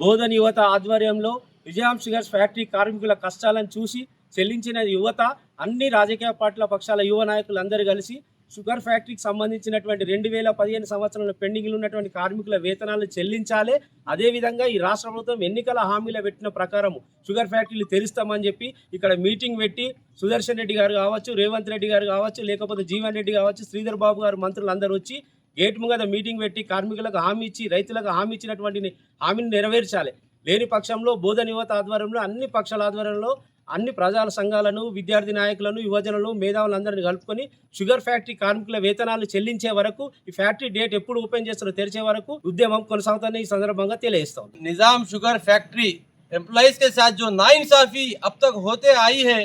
బోధన్ యువత ఆధ్వర్యంలో విజయాం sugars factory కార్మికుల కష్టాలను చూసి చెల్లించిన యువత అన్ని రాజకీయ పార్టీల పక్షాల యువ నాయకులందరూ కలిసి షుగర్ ఫ్యాక్టరీకి సంబంధించినటువంటి రెండు వేల పదిహేను సంవత్సరంలో పెండింగ్లు ఉన్నటువంటి కార్మికుల వేతనాలు చెల్లించాలి. అదేవిధంగా ఈ రాష్ట్ర ప్రభుత్వం ఎన్నికల హామీలు పెట్టిన ప్రకారం షుగర్ ఫ్యాక్టరీలు తెరుస్తామని చెప్పి ఇక్కడ మీటింగ్ పెట్టి సుదర్శన్ రెడ్డి గారు కావచ్చు రేవంత్ రెడ్డి గారు కావచ్చు లేకపోతే జీవన్ రెడ్డి కావచ్చు శ్రీధర్ బాబు గారు మంత్రులు అందరూ వచ్చి గేట్ ముంగద మీటింగ్ పెట్టి కార్మికులకు హామీ ఇచ్చి రైతులకు హామీ ఇచ్చినటువంటి హామీని నెరవేర్చాలి లేని పక్షంలో బోధన యువత ఆధ్వర్యంలో అన్ని పక్షాల ఆధ్వర్యంలో అన్ని ప్రజా సంఘాలను విద్యార్థి నాయకులను యువజనులు మేధావులందరినీ కలుపుకొని షుగర్ ఫ్యాక్టరీ కార్మికుల వేతనాలు చెల్లించే వరకు ఈ ఫ్యాక్టరీ డేట్ ఎప్పుడు ఓపెన్ చేస్తారో తెరిచే వరకు ఉద్యమం కొనసాగుతుందని ఈ సందర్భంగా తెలియజేస్తాం निजाम शुगर फैक्ट्री एम्प्लॉयज के साथ जो नाइंसाफी अब तक होते आई है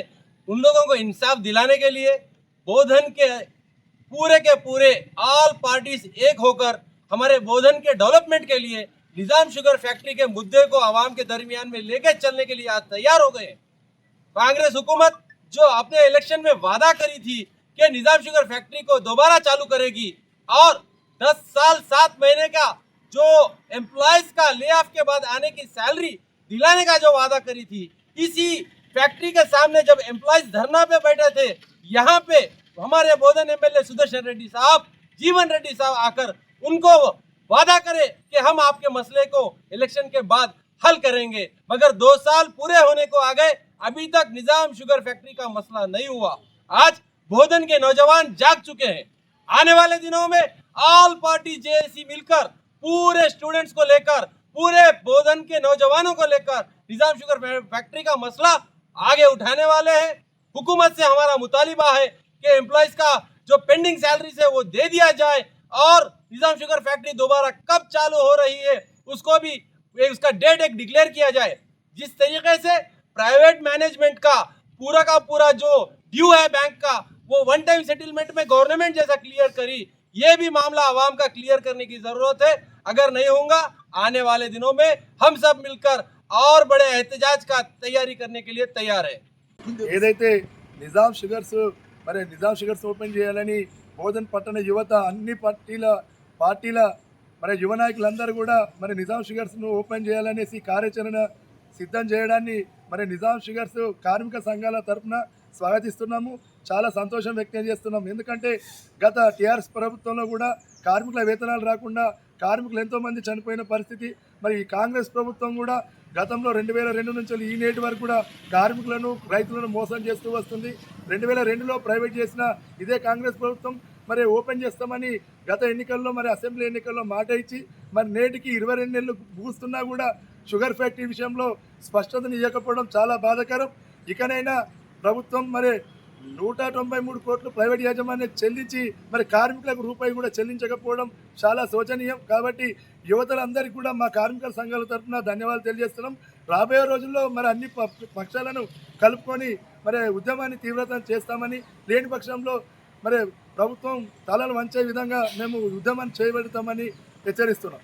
उन लोगों को इंसाफ दिलाने के लिए बोधन के पूरे के पूरे ऑल पार्टीज़ एक होकर हमारे बोधन के डेवलपमेंट के लिए निज़ाम शुगर फैक्ट्री के मुद्दे को आवाम के दरमियान में लेकर चलने के लिए आज तैयार हो गए। कांग्रेस हुकूमत जो अपने इलेक्शन में वादा करी थी कि निज़ाम शुगर फैक्ट्री को दोबारा चालू करेगी और 10 साल सात महीने का जो एम्प्लॉयज़ का ले ऑफ़ के बाद आने की सैलरी दिलाने का जो वादा करी थी, इसी फैक्ट्री के सामने जब एम्प्लॉयज़ धरना पे बैठे थे, यहाँ पे हमारे बोधन एमएलए सुदर्शन रेड्डी साहब, जीवन रेड्डी साहब आकर उनको वादा करे कि हम आपके मसले को इलेक्शन के बाद हल करेंगे। मगर दो साल पूरे होने को आ गए, अभी तक निज़ाम शुगर फैक्ट्री का मसला नहीं हुआ। आज बोधन के नौजवान जाग चुके हैं। आने वाले दिनों में ऑल पार्टी जेएसी मिलकर पूरे स्टूडेंट्स को लेकर, पूरे बोधन के नौजवानों को लेकर निज़ाम शुगर फैक्ट्री का मसला आगे उठाने वाले हैं। हुकूमत से हमारा मुतालिबा है कि एम्प्लॉयज का जो पेंडिंग सैलरी है वो दे दिया जाए और निजाम शुगर फैक्ट्री दोबारा कब चालू हो रही है उसको भी ये उसका डेट एक डिक्लेयर किया जाए जिस तरीके से प्राइवेट मैनेजमेंट का पूरा का पूरा जो ड्यू है बैंक का वो वन टाइम सेटलमेंट में गवर्नमेंट जैसा क्लियर करी ये भी मामला आवाम का क्लियर करने की जरूरत है अगर नहीं होगा आने वाले दिनों में हम सब मिलकर और बड़े एहतजाज का तैयारी करने के लिए तैयार है ఏదైతే నిజాం షుగర్స్ మరి నిజాం షిగర్స్ ఓపెన్ చేయాలని బోధన్ పట్టణ యువత అన్ని పార్టీల పార్టీల మరి యువ నాయకులందరూ కూడా మరి నిజాం షుగర్స్ను ఓపెన్ చేయాలనేసి కార్యాచరణ సిద్ధం చేయడాన్ని మరి నిజాం షుగర్స్ కార్మిక సంఘాల తరఫున స్వాగతిస్తున్నాము. చాలా సంతోషం వ్యక్తం చేస్తున్నాం. ఎందుకంటే గత టీఆర్ఎస్ ప్రభుత్వంలో కూడా కార్మికుల వేతనాలు రాకుండా కార్మికులు ఎంతోమంది చనిపోయిన పరిస్థితి మరి ఈ కాంగ్రెస్ ప్రభుత్వం కూడా గతంలో రెండు వేల రెండు నుంచి ఈ నేటి వరకు కూడా కార్మికులను రైతులను మోసం చేస్తూ వస్తుంది. రెండు వేల రెండులో ప్రైవేట్ చేసిన ఇదే కాంగ్రెస్ ప్రభుత్వం మరి ఓపెన్ చేస్తామని గత ఎన్నికల్లో మరి అసెంబ్లీ ఎన్నికల్లో మాట ఇచ్చి మరి నేటికి ఇరవై రెండు నెలలు పూస్తున్నా కూడా షుగర్ ఫ్యాక్టరీ విషయంలో స్పష్టతను ఇవ్వకపోవడం చాలా బాధాకరం. ఇకనైనా ప్రభుత్వం మరి నూట తొంభై మూడు కోట్లు ప్రైవేట్ యాజమాన్యం చెల్లించి మరి కార్మికులకు రూపాయి కూడా చెల్లించకపోవడం చాలా శోచనీయం. కాబట్టి యువతలందరికీ కూడా మా కార్మిక సంఘాల తరఫున ధన్యవాదాలు తెలియజేస్తున్నాం. రాబోయే రోజుల్లో మరి అన్ని పక్షాలను కలుపుకొని మరి ఉద్యమాన్ని తీవ్రతరం చేస్తామని లేని పక్షంలో మరి ప్రభుత్వం తలలు వంచే విధంగా మేము ఉద్యమాన్ని చేయబెడతామని హెచ్చరిస్తున్నాం.